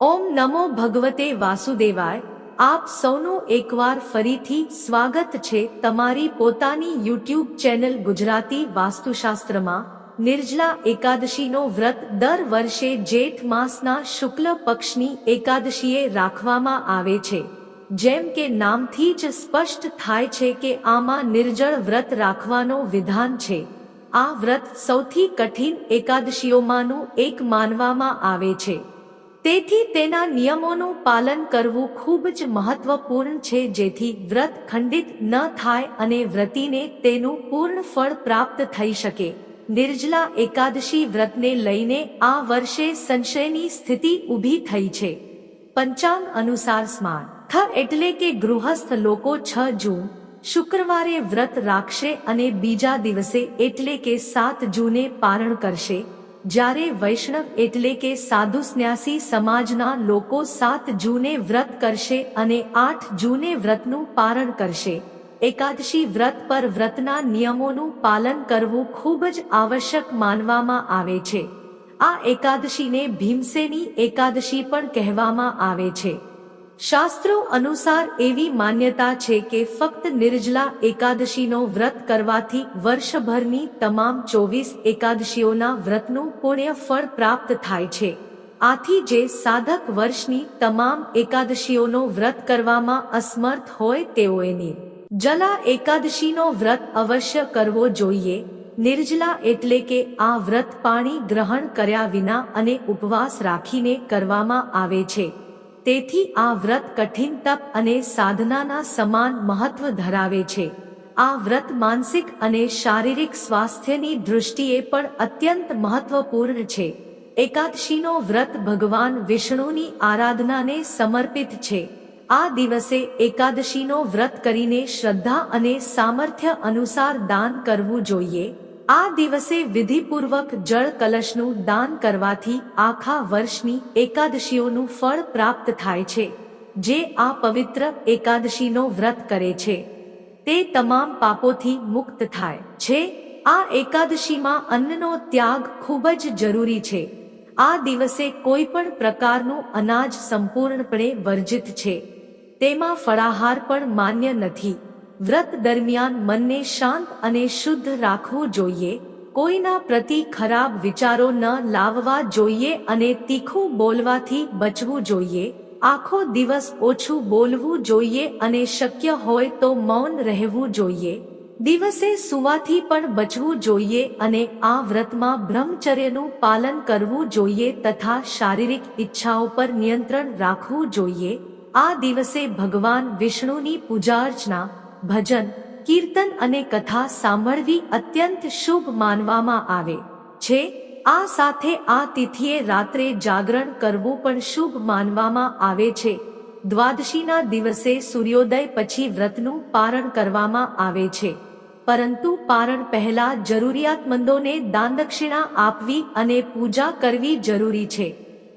ઓમ નમો ભગવતે વાસુદેવાય, આપ સૌનું એકવાર ફરીથી સ્વાગત છે તમારી પોતાની યુટ્યુબ ચેનલ ગુજરાતી વાસ્તુશાસ્ત્રમાં, નિર્જલા એકાદશીનો વ્રત દર વર્ષે જેઠ માસના શુક્લ પક્ષની એકાદશીએ રાખવામાં આવે છે. જેમ કે નામથી જ સ્પષ્ટ થાય છે કે આમાં નિર્જળ વ્રત રાખવાનો વિધાન છે. આ વ્રત સૌથી કઠિન એકાદશીઓમાંનું એક માનવામાં આવે છે. તેથી તેના નિયમોનું પાલન કરવું ખૂબ જ મહત્વપૂર્ણ છે જેથી વ્રત ખંડિત ન થાય અને વ્રતિને તેનું પૂર્ણ ફળ પ્રાપ્ત થઈ શકે. નિર્જલા એકાદશી વ્રતને લઈને આ વર્ષે સંશયની સ્થિતિ ઊભી થઈ છે. પંચાંગ અનુસાર સ્માર્થ એટલે કે ગૃહસ્થ લોકો છ જૂન. શુક્રવારે વ્રત રાખશે અને બીજા દિવસે એટલે કે સાત જૂને પારણ કરશે. જ્યારે વૈષ્ણવ એટલે કે સાધુ સ્ન્યાસી સમાજના લોકો સાત જૂને વ્રત કરશે અને આઠ જૂને વ્રતનું પારણ કરશે. એકાદશી વ્રત પર વ્રતના નિયમોનું પાલન કરવું ખૂબ જ આવશ્યક માનવામાં આવે છે. આ એકાદશીને ભીમસેની એકાદશી પણ કહેવામાં આવે છે. શાસ્ત્રો અનુસાર એવી માન્યતા છે કે ફક્ત નિર્જલા એકાદશીનો વ્રત કરવાથી વર્ષભરની તમામ ચોવીસ એકાદશીઓના વ્રતનું પુણ્ય ફળ પ્રાપ્ત થાય છે. આથી જે સાધક વર્ષની તમામ એકાદશીઓનો વ્રત કરવામાં અસમર્થ હોય તેઓએ જલા એકાદશીનો વ્રત અવશ્ય કરવો જોઈએ. નિર્જલા એટલે કે આ વ્રત પાણી ગ્રહણ કર્યા વિના અને ઉપવાસ રાખીને કરવામાં આવે છે. તેથી આ વ્રત કઠિન તપ અને સાધનાના સમાન મહત્વ ધરાવે છે. આ વ્રત માનસિક અને શારીરિક સ્વાસ્થ્યની દૃષ્ટિએ પણ અત્યંત મહત્વપૂર્ણ છે. એકાદશીનો વ્રત ભગવાન વિષ્ણુની આરાધનાને સમર્પિત છે. આ દિવસે એકાદશીનો વ્રત કરીને શ્રદ્ધા અને સામર્થ્ય અનુસાર દાન કરવું જોઈએ. આ દિવસે વિધિપૂર્વક જળ કલશનું દાન કરવાથી આખા વર્ષની એકાદશીઓનું ફળ પ્રાપ્ત થાય છે, જે આ પવિત્ર એકાદશીનો વ્રત કરે છે. તે તમામ પાપોથી મુક્ત થાય છે. આ એકાદશીમાં અન્નનો ત્યાગ ખૂબ જ જરૂરી છે. આ દિવસે કોઈ પણ પ્રકારનું અનાજ સંપૂર્ણપણે વર્જિત છે. તેમાં ફળાહાર પણ માન્ય નથી. વ્રત દરમિયાન મનને શાંત અને શુદ્ધ રાખવું જોઈએ. કોઈના પ્રતિ ખરાબ વિચારો ન લાવવા જોઈએ અને તીખું બોલવાથી બચવું જોઈએ. આખો દિવસ ઓછું બોલવું જોઈએ અને શક્ય હોય તો મૌન રહેવું જોઈએ. દિવસે સુવાથી પણ બચવું જોઈએ અને આ વ્રતમાં બ્રહ્મચર્યનું પાલન કરવું જોઈએ તથા શારીરિક ઈચ્છાઓ પર નિયંત્રણ રાખવું જોઈએ. આ દિવસે ભગવાન વિષ્ણુની પૂજા અર્ચના ભજન, કીર્તન અને કથા સાંભળવી અત્યંત શુભ માનવામાં આવે છે. આ સાથે આ તિથિએ રાત્રે જાગરણ કરવું પણ શુભ માનવામાં આવે છે. દ્વાદશીના દિવસે સૂર્યોદય પછી વ્રતનું પારણ કરવામાં આવે છે. પરંતુ પારણ પહેલા જરૂરિયાતમંદોને દાનદક્ષિણા આપવી અને પૂજા કરવી જરૂરી છે.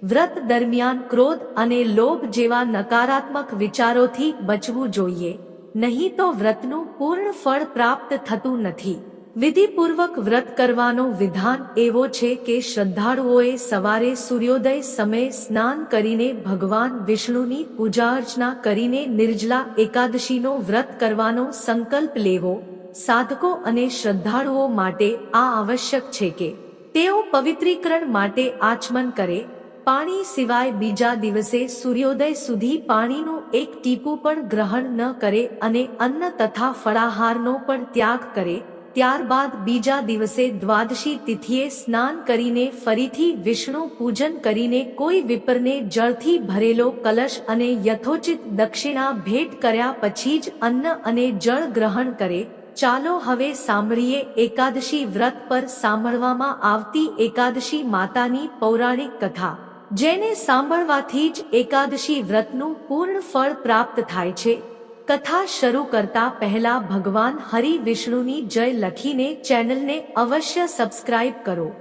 વ્રત દરમિયાન ક્રોધ અને લોભ જેવા નકારાત્મક વિચારોથી બચવું જોઈએ. નહીં તો વ્રતનું પૂર્ણ ફળ પ્રાપ્ત થતું નથી. વિધિપૂર્વક વ્રત કરવાનો વિધાન એવો છે કે શ્રદ્ધાળુઓએ સવારે સૂર્યોદય સમયે સ્નાન કરીને ભગવાન વિષ્ણુની પૂજા અર્ચના કરીને નિર્જલા એકાદશીનો વ્રત કરવાનો સંકલ્પ લેવો. સાધકો અને શ્રદ્ધાળુઓ માટે આ આવશ્યક છે કે તેઓ પવિત્રીકરણ માટે આચમન કરે. પાણી સિવાય બીજા દિવસે સૂર્યોદય સુધી પાણીનું એક ટીપું પણ ગ્રહણ ન કરે અને અન્ન તથા ફળાહારનો પણ ત્યાગ કરે, ત્યારબાદ બીજા દિવસે દ્વાદશી તિથિએ સ્નાન કરીને ફરીથી વિષ્ણુ પૂજન કરીને કોઈ વિપરને જળથી ભરેલો કલશ અને યથોચિત દક્ષિણા ભેટ કર્યા પછી જ અન્ન અને જળ ગ્રહણ કરે. ચાલો હવે સાંભળીએ એકાદશી વ્રત પર સાંભળવામાં આવતી એકાદશી માતાની પૌરાણિક કથા. જેને સાંભળવાથી જ એકાદશી વ્રતનું પૂર્ણ ફળ પ્રાપ્ત થાય છે. કથા શરૂ કરતા પહેલા ભગવાન હરિ વિષ્ણુની જય લખીને ચેનલને અવશ્ય સબસ્ક્રાઇબ કરો.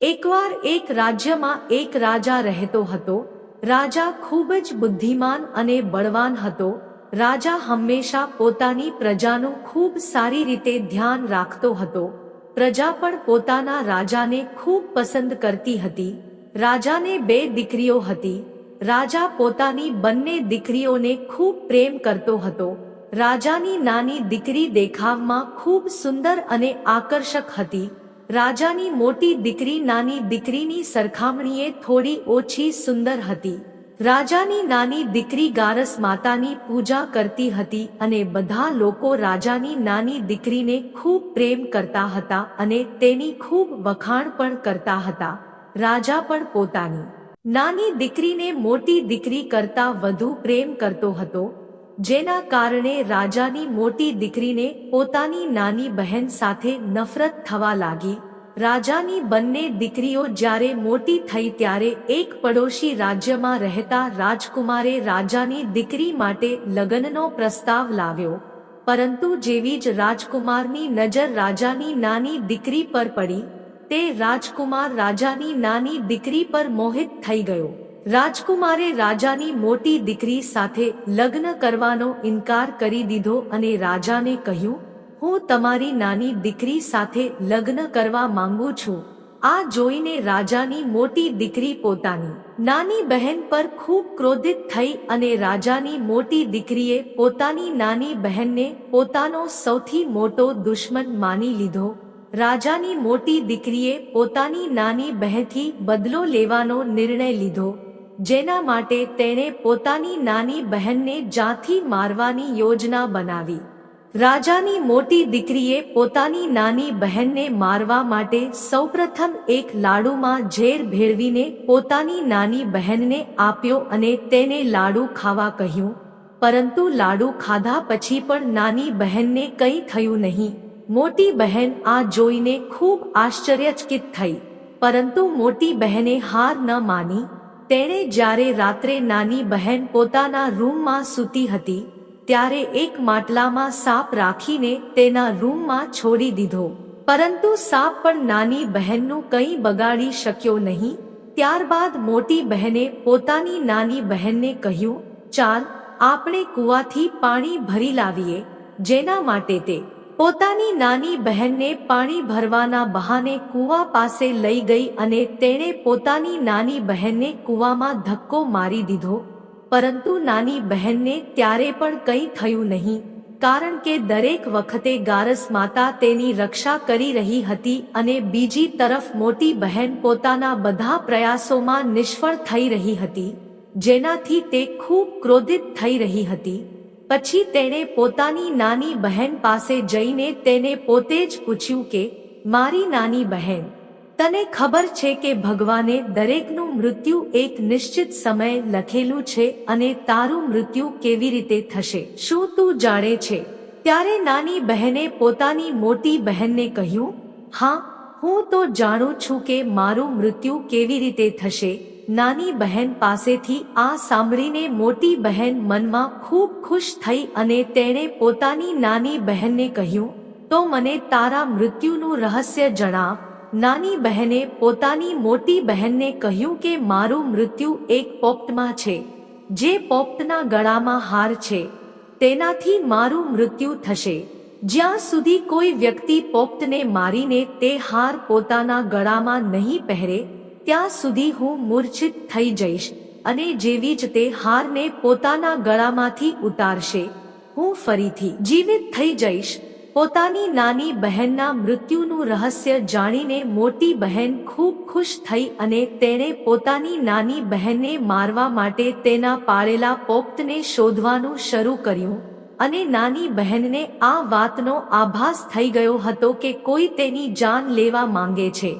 એકવાર એક રાજ્યમાં એક રાજા રહેતો હતો. રાજા ખૂબ જ બુદ્ધિમાન અને બળવાન હતો. રાજા હંમેશા પોતાની પ્રજાનું ખૂબ સારી રીતે ધ્યાન રાખતો હતો. પ્રજા પણ પોતાના રાજાને ખૂબ પસંદ કરતી હતી. રાજાને બે દીકરીઓ હતી. રાજા પોતાની બંને દીકરીઓને ખૂબ પ્રેમ કરતો હતો. રાજાની નાની દીકરી દેખાવમાં ખૂબ સુંદર અને આકર્ષક હતી. રાજાની મોટી દીકરી નાની દીકરીની સરખામણીએ થોડી ઓછી સુંદર હતી. રાજાની નાની દીકરી ગારસ માતાની પૂજા કરતી હતી અને બધા લોકો રાજાની નાની દીકરીને ખૂબ પ્રેમ કરતા હતા અને તેની ખૂબ વખાણ પણ કરતા હતા. રાજા પણ પોતાની નાની દીકરીને મોટી દીકરી કરતા વધુ પ્રેમ કરતો હતો, જેના કારણે રાજાની મોટી દીકરીને પોતાની નાની બહેન સાથે નફરત થવા લાગી. રાજાની બંને દીકરીઓ જ્યારે મોટી થઈ ત્યારે એક પડોશી રાજ્યમાં રહેતા રાજકુમારે રાજાની દીકરી માટે લગ્નનો પ્રસ્તાવ લાવ્યો, પરંતુ જેવી જ રાજકુમારની નજર રાજાની નાની દીકરી પર પડી તે રાજકુમાર રાજાની નાની દીકરી પર મોહિત થઈ ગયો. રાજકુમારે રાજાની મોટી દીકરી સાથે લગ્ન કરવાનો ઇનકાર કરી દીધો અને રાજાને કહ્યું, હું તમારી નાની દીકરી સાથે લગ્ન કરવા માંગુ છું. આ જોઈને રાજાની મોટી દીકરી પોતાની નાની બહેન પર ખૂબ ક્રોધિત થઈ અને રાજાની મોટી દીકરીએ પોતાની નાની બહેનને પોતાનો સૌથી મોટો દુશ્મન માની લીધો. રાજાની મોટી દીકરીએ પોતાની નાની બહેનથી બદલો લેવાનો નિર્ણય લીધો, જેના માટે તેણે પોતાની નાની બહેનને જાથી મારવાની યોજના બનાવી. રાજાની મોટી દીકરીએ પોતાની નાની બહેનને મારવા માટે સૌપ્રથમ એક લાડુમાં ઝેર ભેળવીને પોતાની નાની બહેનને આપ્યો અને તેને લાડુ ખાવા કહ્યું. પરંતુ લાડુ ખાધા પછી પણ નાની બહેનને કંઈ થયું નહીં. મોટી બહેન આ જોઈને ખૂબ આશ્ચર્યચકિત થઈ. પરંતુ મોટી બહેને હાર ન માની. તેણે જ્યારે રાત્રે નાની બહેન પોતાના રૂમમાં સૂતી હતી, ત્યારે એક માટલામાં સાપ રાખીને તેના રૂમમાં છોડી દીધો. પરંતુ સાપ પણ નાની બહેનનું કંઈ બગાડી શક્યો નહીં. ત્યારબાદ મોટી બહેને પોતાની નાની બહેનને કહ્યું, ચાલ, આપણે કૂવાથી પાણી ભરી લાવીએ, જેના માટે તે પોતાની નાની બહેનને પાણી ભરવાના બહાને કૂવા પાસે લઈ ગઈ અને તેણે પોતાની નાની બહેનને કૂવામાં ધક્કો મારી દીધો. પરંતુ નાની બહેનને ત્યારે પણ કંઈ થયું નહીં, કારણ કે દરેક વખતે ગારસ માતા તેની રક્ષા કરી રહી હતી અને બીજી તરફ મોટી બહેન પોતાના બધા પ્રયાસોમાં નિષ્ફળ થઈ રહી હતી, જેનાથી તે ખૂબ ક્રોધિત થઈ રહી હતી. પછી તેણે પોતાની નાની બહેન પાસે જઈને તેને પોતે જ પૂછ્યું કે, મારી નાની બહેન, તને ખબર છે કે ભગવાને દરેકનું મૃત્યુ એક નિશ્ચિત સમયે લખેલું છે અને તારું મૃત્યુ કેવી રીતે થશે? શું તું જાણે છે? ત્યારે નાની બહેને પોતાની મોટી બહેનને કહ્યું, હા, હું તો જાણું છું કે મારું મૃત્યુ કેવી રીતે થશે. નાની બહેન પાસેથી આ સાંભળીને મોટી બહેન મનમાં ખૂબ ખુશ થઈ અને તેણે પોતાની નાની બહેનને કહ્યું, તો મને તારા મૃત્યુનું રહસ્ય જણાવ. નાની બહેને પોતાની મોટી બહેનને કહ્યું કે, મારું મૃત્યુ એક પોપ્ટમાં છે, જે પોપ્ટના ગળામાં હાર છે. તેનાથી મારું મૃત્યુ થશે. જ્યાં સુધી કોઈ વ્યક્તિ પોપ્ટને મારીને તે હાર પોતાના ગળામાં નહીં પહેરે ત્યાં સુધી હું મૂર્છિત થઈ જઈશ અને જેવી જ તે હારને પોતાના ગળામાંથી ઉતારશે, હું ફરીથી જીવિત થઈ જઈશ. પોતાની નાની બહેનના મૃત્યુનું રહસ્ય જાણીને મોટી બહેન ખૂબ ખુશ થઈ અને તેણે પોતાની નાની બહેનને મારવા માટે તેના પાળેલા પોપ્તને શોધવાનું શરૂ કર્યું અને નાની બહેનને આ વાતનો આભાસ થઈ ગયો હતો કે કોઈ તેની જાન લેવા માંગે છે.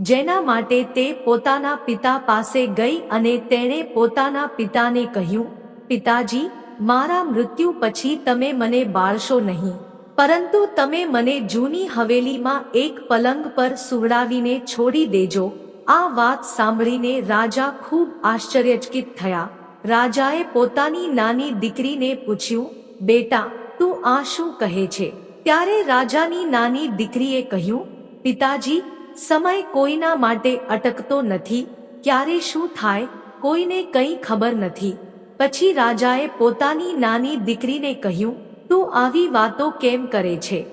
જેના માટે તે પોતાના પિતા પાસે ગઈ અને તેણે પોતાના પિતાને કહ્યું, પિતાજી, મારા મૃત્યુ પછી તમે મને બાળશો નહીં. પરંતુ તમે મને જૂની હવેલીમાં એક પલંગ પર સુવડાવીને છોડી દેજો. આ વાત સાંભળીને રાજા ખૂબ આશ્ચર્યચકિત થયા. રાજાએ પોતાની નાની દીકરીને પૂછ્યું, બેટા, તું આ શું કહે છે? ત્યારે રાજાની નાની દીકરીએ કહ્યું, પિતાજી સમય કોઈના માટે અટકતો નથી, ક્યારે શું થાય, કોઈને કંઈ ખબર નથી. પછી રાજાએ પોતાની નાની દીકરીને કહ્યું, તું આવી વાતો કેમ કરે છે?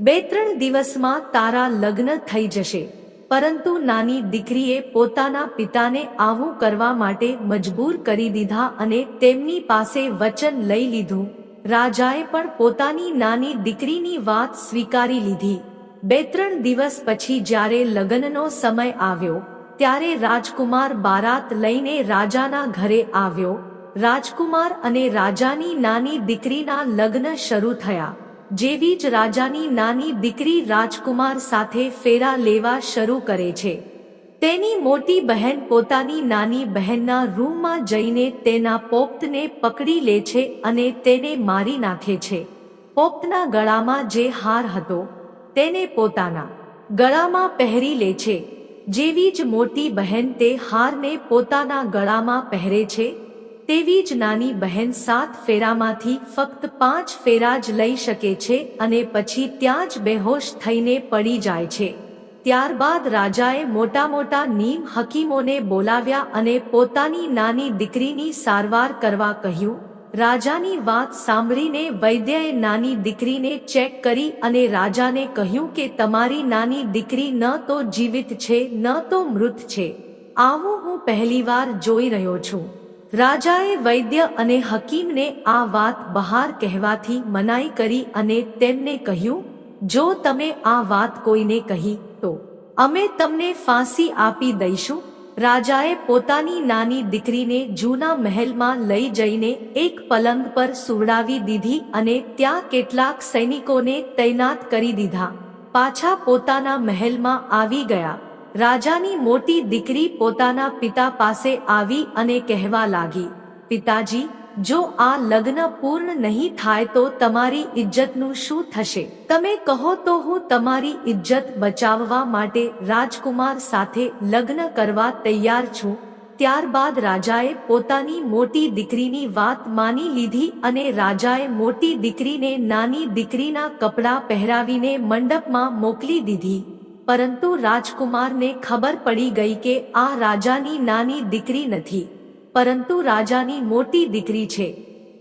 બે ત્રણ દિવસમાં તારા લગ્ન થઈ જશે. પરંતુ નાની દીકરીએ પોતાના પિતાને આવું કરવા માટે મજબૂર કરી દીધા અને તેમની પાસે વચન લઈ લીધું. રાજાએ પણ પોતાની નાની દીકરીની વાત સ્વીકારી લીધી. બે ત્રણ દિવસ પછી જ્યારે લગ્નનો સમય આવ્યો, ત્યારે રાજકુમાર બારાત લઈને રાજાના ઘરે આવ્યો. રાજકુમાર અને રાજાની નાની દીકરીના લગ્ન શરૂ થયા. જેવી જ રાજાની નાની દીકરી રાજકુમાર સાથે ફેરા લેવા શરૂ કરે છે. તેની મોટી બહેન પોતાની નાની બહેનના રૂમમાં જઈને તેના પોપ્તને પકડી લે છે અને તેને મારી નાખે છે. પોપ્તના ગળામાં જે હાર હતો તેને પોતાના ગળામાં પહેરી લે છે. જેવી જ મોટી બહેન તે હારને પોતાના ગળામાં પહેરે છે, તેવી જ નાની બહેન સાત ફેરામાંથી ફક્ત પાંચ ફેરા જ લઈ શકે છે અને પછી ત્યાં જ બેહોશ થઈને પડી જાય છે. ત્યારબાદ રાજાએ મોટા મોટા નીમ હકીમોને બોલાવ્યા અને પોતાની નાની દીકરીની સારવાર કરવા કહ્યું રાજાની વાત સાંભળીને વૈદ્યએ નાની દીકરીને ચેક કરી અને રાજાને કહ્યું કે તમારી નાની દીકરી ન તો જીવિત છે, ન તો મૃત છે. આવું હું પહેલીવાર જોઈ રહ્યો છું. રાજાએ વૈદ્ય અને હકીમને આ વાત બહાર કહેવાથી મનાઈ કરી અને તેમને કહ્યું, જો તમે આ વાત કોઈને કહી, તો અમે તમને ફાંસી આપી દઈશું રાજાએ પોતાની નાની દીકરીને જૂના મહેલમાં લઈ જઈને એક પલંગ પર સુવડાવી દીધી અને ત્યાં કેટલાક સૈનિકોને તૈનાત કરી દીધા. પાછા પોતાના મહેલમાં આવી ગયા. રાજાની મોટી દીકરી પોતાના પિતા પાસે આવી અને કહેવા લાગી, પિતાજી જો આ લગ્ન પૂર્ણ નહીં થાય તો તમારી ઇજ્જતનું શું થશે? તમે કહો તો હું તમારી ઇજ્જત બચાવવા માટે રાજકુમાર સાથે લગ્ન કરવા તૈયાર છું. ત્યારબાદ રાજાએ પોતાની મોટી દીકરીની વાત માની લીધી અને રાજાએ મોટી દીકરીને નાની દીકરીના કપડાં પહેરાવીને મંડપમાં મોકલી દીધી. પરંતુ રાજકુમારને ખબર પડી ગઈ કે આ રાજાની નાની દીકરી નથી. પરંતુ રાજાની મોટી દીકરી છે.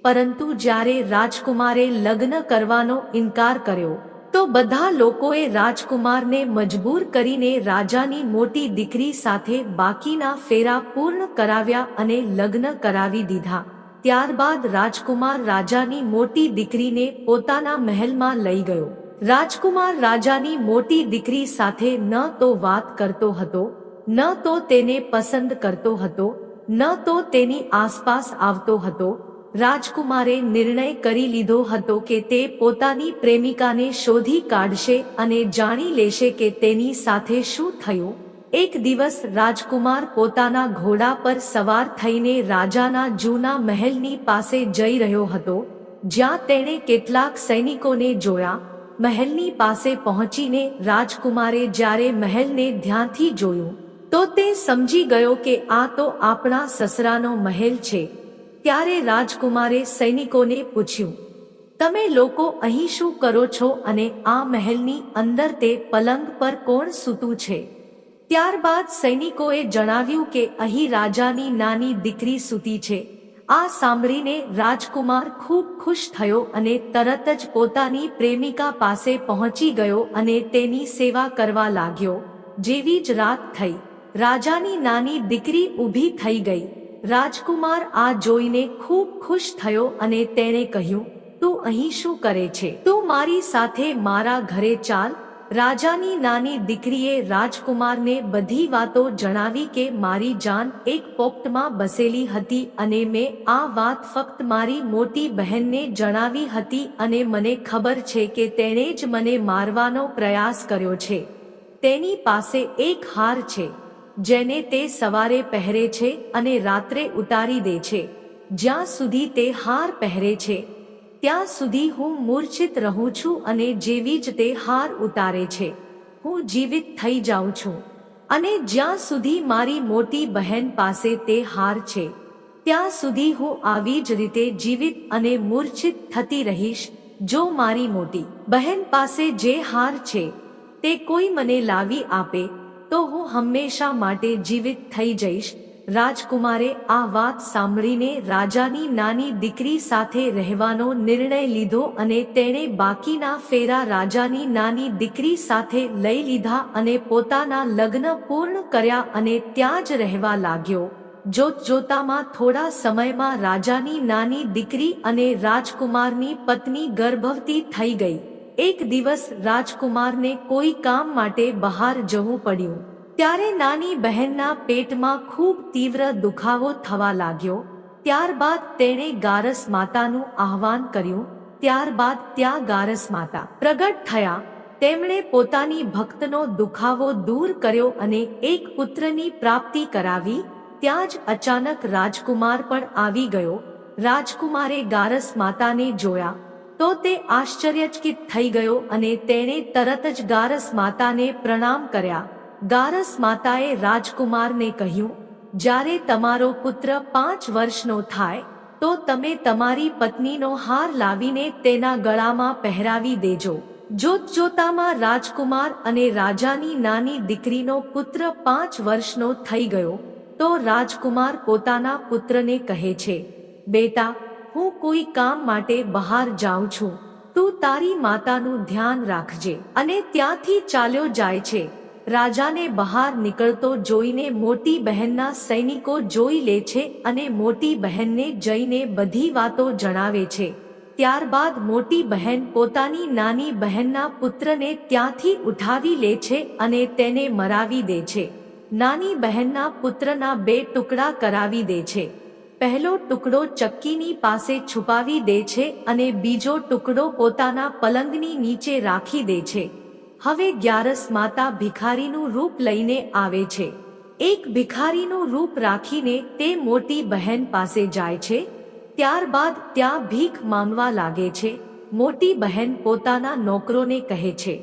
પરંતુ જ્યારે રાજકુમારે લગ્ન કરવાનો ઇનકાર કર્યો, તો બધા લોકોએ રાજકુમારને મજબૂર કરીને રાજાની મોટી દીકરી સાથે બાકીના ફેરા પૂર્ણ કરાવ્યા અને લગ્ન કરાવી દીધા. ત્યારબાદ રાજકુમાર રાજાની મોટી દીકરીને પોતાના મહેલમાં લઈ ગયો. રાજકુમાર રાજાની મોટી દીકરી સાથે ન તો વાત કરતો હતો, ન તો તેને પસંદ કરતો હતો ન તો તેની આસપાસ આવતો હતો. રાજકુમારે નિર્ણય કરી લીધો હતો કે તે પોતાની પ્રેમિકાને શોધી કાઢશે અને જાણી લેશે કે તેની સાથે શું થયું. એક દિવસ રાજકુમાર પોતાના ઘોડા પર સવાર થઈને રાજાના જૂના મહેલની પાસે જઈ રહ્યો હતો, જ્યાં તેણે કેટલાક સૈનિકોને જોયા. મહેલની પાસે પહોંચીને રાજકુમારે જ્યારે મહેલને ધ્યાનથી જોયું તો તે સમજી ગયો કે આ તો આપણા સસરાનો મહેલ છે. ત્યારે રાજકુમારે સૈનિકોને પૂછ્યું, તમે લોકો અહીં શું કરો છો અને આ મહેલની અંદર તે પલંગ પર કોણ સૂતું છે? ત્યારબાદ સૈનિકોએ જણાવ્યું કે અહીં રાજાની નાની દીકરી સૂતી છે. આ સાંભળીને રાજકુમાર ખૂબ ખુશ થયો અને તરત જ પોતાની પ્રેમિકા પાસે પહોંચી ગયો અને તેની સેવા કરવા લાગ્યો, જેવી જ રાત થઈ. રાજાની નાની દીકરી ઊભી થઈ ગઈ. રાજકુમાર આ જોઈને ખૂબ ખુશ થયો અને તેણે કહ્યું, તું અહીં શું કરે છે? તું મારી સાથે મારા ઘરે ચાલ. રાજાની નાની દીકરીએ રાજકુમારને બધી વાતો જણાવી કે મારી જાન એક પોપટમાં બસેલી હતી અને મેં આ વાત ફક્ત મારી મોટી બહેનને જણાવી હતી અને મને ખબર છે કે તેણે જ મને મારવાનો પ્રયાસ કર્યો છે. તેની પાસે એક હાર છે. જેને તે સવારે પહેરે છે અને રાત્રે ઉતારી દે છે. જ્યાં સુધી તે હાર પહેરે છે, ત્યાં સુધી હું મૂર્છિત રહું છું અને જેવી જ તે હાર ઉતારે છે, હું જીવિત થઈ જાઉં છું. અને જ્યાં સુધી મારી મોટી બહેન પાસે તે હાર છે, ત્યાં સુધી હું આવી જ રીતે જીવિત અને મૂર્છિત થતી રહીશ, જો મારી મોટી બહેન પાસે જે હાર છે, તે કોઈ મને લાવી આપે તો હું હંમેશા માટે જીવિત થઈ જઈશ. રાજકુમારે આ વાત સાંભળીને રાજાની નાની દીકરી સાથે રહેવાનો નિર્ણય લીધો અને તેણે બાકીના ફેરા રાજાની નાની દીકરી સાથે લઈ લીધા અને પોતાના લગ્ન પૂર્ણ કર્યા અને ત્યાં જ રહેવા લાગ્યો. જોત જોતામાં થોડા સમયમાં રાજાની નાની દીકરી અને રાજકુમારની પત્ની ગર્ભવતી થઈ ગઈ. એક દિવસ રાજકુમારને કોઈ કામ માટે બહાર જવું પડ્યું. ત્યારે નાની બહેનના પેટમાં ખૂબ તીવ્ર દુખાવો થવા લાગ્યો. ત્યારબાદ તેણે ગારસ માતાનું આહવાન કર્યું. ત્યારબાદ ત્યાં ગારસ માતા પ્રગટ થયા. તેમણે પોતાની ભક્તનો દુખાવો દૂર કર્યો અને એક પુત્રની પ્રાપ્તિ કરાવી. ત્યાં જ અચાનક રાજકુમાર પણ આવી ગયો. રાજકુમારે ગારસ માતાને જોયા. તો તે આશ્ચર્યચકિત થઈ ગયો અને તેણે તરત જ ગારસ માતાને પ્રણામ કર્યા. ગારસ માતાએ રાજકુમારને કહ્યું, જ્યારે તમારો પુત્ર પાંચ વર્ષનો થાય, તો તમે તમારી પત્નીનો હાર લાવીને તેના ગળામાં પહેરાવી દેજો. જોત જોતામાં રાજકુમાર અને રાજાની નાની દીકરીનો પુત્ર પાંચ વર્ષનો થઈ ગયો, તો રાજકુમાર પોતાના પુત્રને કહે છે, બેટા હું કોઈ કામ માટે બહાર જાઉં છું, તું તારી માતાનું ધ્યાન રાખજે. અને ત્યાંથી ચાલ્યો જાય છે. રાજાને બહાર નીકળતો જોઈને મોટી બહેનના સૈનિકો જોઈ લે છે અને મોટી બહેનને જઈને બધી વાતો જણાવે છે. ત્યારબાદ મોટી બહેન પોતાની નાની બહેનના પુત્રને ત્યાંથી ઉઠાવી લે છે અને તેને મરાવી દે છે. નાની બહેનના પુત્રના બે ટુકડા કરાવી દે છે. પહેલો ટુકડો ચક્કીની પાસે છુપાવી દે છે અને બીજો ટુકડો પોતાના પલંગની નીચે રાખી દે છે. હવે ગ્યારસ માતા ભિખારીનું રૂપ લઈને આવે છે. એક ભિખારીનું રૂપ રાખીને તે મોટી બહેન પાસે જાય છે. ત્યારબાદ ત્યાં ભીખ માંગવા લાગે છે. મોટી બહેન પોતાના નોકરોને કહે છે,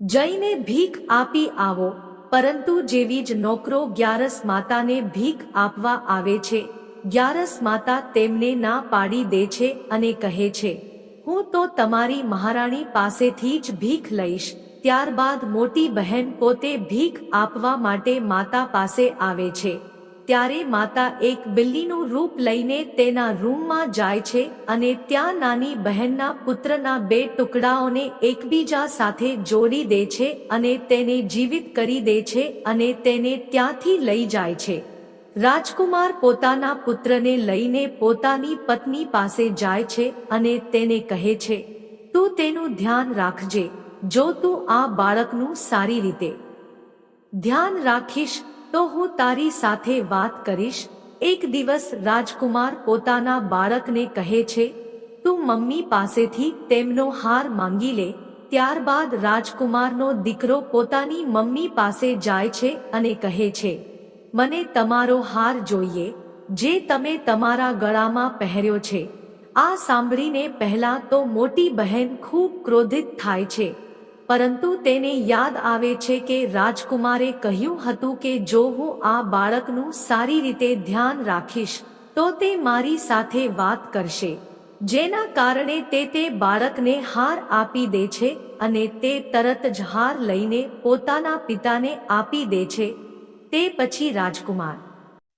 જઈને ભીખ આપી આવો. પરંતુ જેવી જ નોકરો ગ્યારસ માતાને ભીખ આપવા આવે છે ગ્યારસ માતા તેમને ના પાડી દે છે અને કહે છે, હું તો તમારી મહારાણી પાસેથી જ ભીખ લઈશ, ત્યારબાદ મોટી બહેન પોતે ભીખ આપવા માટે માતા પાસે આવે છે. ત્યારે માતા એક બિલ્લીનું રૂપ લઈને તેના રૂમમાં જાય છે અને ત્યાં નાની બહેનના પુત્રના બે ટુકડાઓને એકબીજા સાથે જોડી દે છે અને તેને જીવિત કરી દે છે અને તેને ત્યાંથી લઈ જાય છે. રાજકુમાર પોતાના પુત્રને લઈને પોતાની પત્ની પાસે જાય છે અને તેને કહે છે, તું તેનું ધ્યાન રાખજે, જો તું આ બાળકનું સારી રીતે ધ્યાન રાખીશ, તો હું તારી સાથે વાત કરીશ. એક દિવસ રાજકુમાર પોતાના બાળકને કહે છે, તું મમ્મી પાસેથી તેમનો હાર માંગી લે, ત્યારબાદ રાજકુમારનો દીકરો પોતાની મમ્મી પાસે જાય છે અને કહે છે મને તમારો હાર જોઈએ, જે તમે તમારા ગળામાં પહેર્યો છે. આ સાંભળીને પહેલા તો મોટી બહેન ખૂબ ક્રોધિત થાય છે. પરંતુ તેને યાદ આવે છે કે રાજકુમારે કહ્યું હતું કે જો હું આ બાળકનું સારી રીતે ધ્યાન રાખીશ, તો તે મારી સાથે વાત કરશે. જેના કારણે તે તે બાળકને હાર આપી દે છે અને તે તરત જ હાર લઈને પોતાના પિતાને આપી દે છે. તે પછી રાજકુમાર.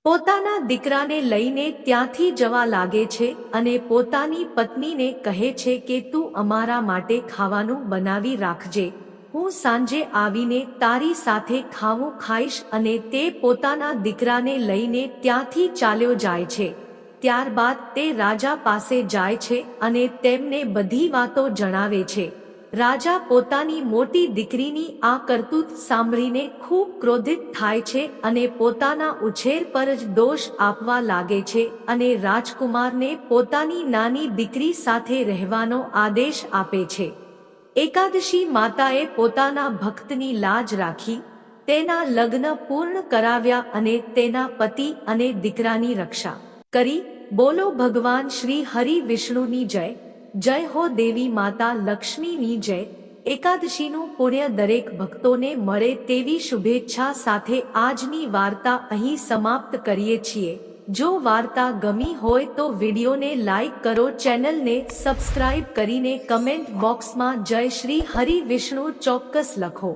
પોતાના દીકરાને લઈને ત્યાંથી જવા લાગે છે અને પોતાની પત્નીને કહે છે કે તું અમારા માટે ખાવાનું બનાવી રાખજે. હું સાંજે આવીને તારી સાથે ખાવું ખાઈશ અને તે પોતાના દીકરાને લઈને ત્યાંથી ચાલ્યો જાય છે. ત્યારબાદ તે રાજા પાસે જાય છે અને તેમને બધી વાતો જણાવે છે. રાજા પોતાની મોટી દીકરીની આ કરતૂત સાંભળીને ખૂબ ક્રોધિત થાય છે અને પોતાના ઉછેર પર જ દોષ આપવા લાગે છે અને રાજકુમારને પોતાની નાની દીકરી સાથે રહેવાનો આદેશ આપે છે. એકાદશી માતાએ પોતાના ભક્તની લાજ રાખી, તેના લગ્ન પૂર્ણ કરાવ્યા અને તેના પતિ અને દીકરાની રક્ષા કરી. બોલો ભગવાન શ્રી હરિ વિષ્ણુની જય. જય હો દેવી માતા લક્ષ્મીની જય. એકાદશીનું પુણ્ય દરેક ભક્તોને મળે તેવી શુભેચ્છા સાથે આજની વાર્તા અહીં સમાપ્ત કરીએ છીએ. જો વાર્તા ગમી હોય તો વિડીયોને લાઈક કરો, ચેનલને સબસ્ક્રાઇબ કરીને કમેન્ટ બોક્સમાં જય શ્રી હરિ વિષ્ણુ ચોક્કસ લખો.